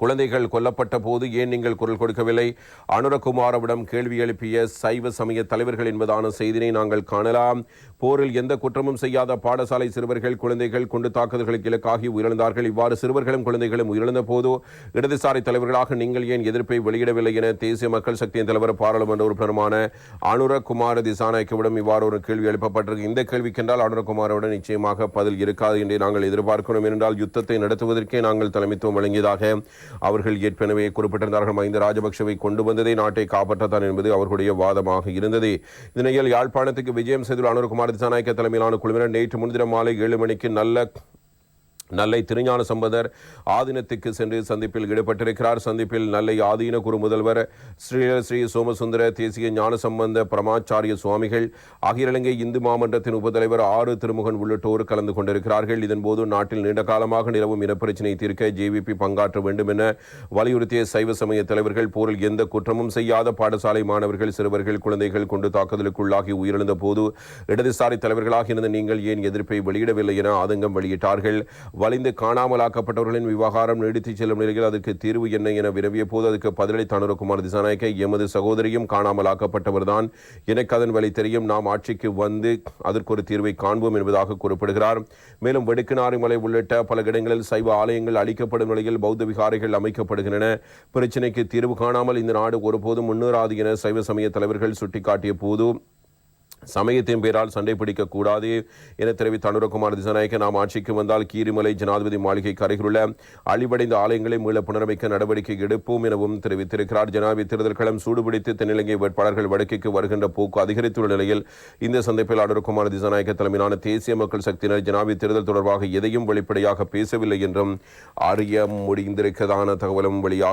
குழந்தைகள் கொல்லப்பட்ட போது ஏன் நீங்கள் குரல் கொடுக்கவில்லை? அனுரகுமாரவிடம் கேள்வி எழுப்பிய சைவ சமய தலைவர்கள் என்பதான செய்தினை நாங்கள் காணலாம். போரில் எந்த குற்றமும் செய்யாத பாடசாலை சிறுவர்கள் குழந்தைகள் குண்டு தாக்குதல்களுக்கு இலக்காகி உயிரிழந்தார்கள். இவ்வாறு சிறுவர்களும் குழந்தைகளும் உயிரிழந்த போது இடதுசாரி தலைவர்களாக நீங்கள் ஏன் எதிர்ப்பை வெளியிடவில்லை என தேசிய மக்கள் சக்தியின் தலைவர் பாராளுமன்ற உறுப்பினருமான அனுரகுமார திசாநாயக்கவிடம் இவ்வாறு ஒரு கேள்வி எழுப்பப்பட்டிருக்கு. இந்த கேள்விக்கென்றால் அனுரகுமாரோட நிச்சயமாக பதில் இருக்காது என்று நாங்கள் எதிர்பார்க்கிறோம். என்றால் யுத்தத்தை நடத்துவதற்கே நாங்கள் தலைமைத்துவம் வழங்கியதாக அவர்கள் ஏற்கனவே குறிப்பிட்டிருந்தார்கள். மஹிந்த ராஜபக்சவை கொண்டு வந்ததே நாட்டை காப்பாற்றத்தான் என்பது அவர்களுடைய வாதமாக இருந்தது. இதனையில் யாழ்ப்பாணத்துக்கு விஜயம் செய்துள்ள அனுரகுமார் திசாநாயக்க தலைமையிலான குழுவினர் நேற்று முன்தினம் மாலை ஏழு மணிக்கு நல்ல நல்லை திருஞான சம்பந்தர் ஆதீனத்துக்கு சென்று சந்திப்பில் ஈடுபட்டிருக்கிறார். சந்திப்பில் நல்லை ஆதீன குரு முதல்வர் ஸ்ரீ ஸ்ரீ சோமசுந்தர தேசிய ஞான சம்பந்த பிரமாச்சாரிய சுவாமிகள் அகில இலங்கை இந்து மாமன்றத்தின் உபத்தலைவர் ஆறு திருமுகன் உள்ளிட்டோர் கலந்து கொண்டிருக்கிறார்கள். இதன்போது நாட்டில் நீண்ட காலமாக நிலவும் இனப்பிரச்சினை தீர்க்க ஜேவிபி பங்காற்ற வேண்டும் என வலியுறுத்திய சைவ சமய தலைவர்கள் போரில் எந்த குற்றமும் செய்யாத பாடசாலை மாணவர்கள் சிறுவர்கள் குழந்தைகள் கொண்டு தாக்குதலுக்குள்ளாகி உயிரிழந்த போது இடதுசாரி தலைவர்களாக இருந்த நீங்கள் ஏன் எதிர்ப்பை வெளியிடவில்லை என ஆதங்கம் வெளியிட்டார்கள். வலிந்து காணாமலாக்கப்பட்டவர்களின் விவகாரம் நீடித்துச் செல்லும் நிலையில் அதற்கு தீர்வு என்ன என வினவிய போது அதுக்கு பதிலளித்த குமார் திசாநாயக்க எமது சகோதரியும் காணாமலாக்கப்பட்டவர்தான் எனக்கு அதன் வழி தெரியும். நாம் ஆட்சிக்கு வந்து அதற்கு ஒரு தீர்வை காண்போம் என்பதாக குறிப்பிடுகிறார். மேலும் வெடுக்கினாறு மலை உள்ளிட்ட பல இடங்களில் சைவ ஆலயங்கள் அளிக்கப்படும் நிலையில் பௌத்த விகாரைகள் அமைக்கப்படுகின்றன. பிரச்சினைக்கு தீர்வு காணாமல் இந்த நாடு ஒருபோதும் முன்னேறாது என சைவ சமய தலைவர்கள் சுட்டிக்காட்டிய போது சமயத்தின் பேரால் சண்டை பிடிக்க கூடாது என தெரிவித்த அனுரகுமார் திசநாயக்க நாம் ஆட்சிக்கு வந்தால் கீரிமலை ஜனாதிபதி மாளிகை அருகிலுள்ள அழிவடைந்த ஆலயங்களை மீள புனரமைக்க நடவடிக்கை எடுப்போம் எனவும் தெரிவித்திருக்கிறார். ஜனாதிபதி தேர்தல் களம் சூடுபிடித்து தென்னிலங்கை வேட்பாளர்கள் வடக்கிற்கு வருகின்ற போக்கு அதிகரித்துள்ள நிலையில் இந்த சந்திப்பில் அனுரகுமார் திசநாயக்க தலைமையிலான தேசிய மக்கள் சக்தியினர் ஜனாதிபதி தேர்தல் தொடர்பாக எதையும் வெளிப்படையாக பேசவில்லை என்றும் அறிய முடிந்திருக்கதான தகவலும் வெளியாக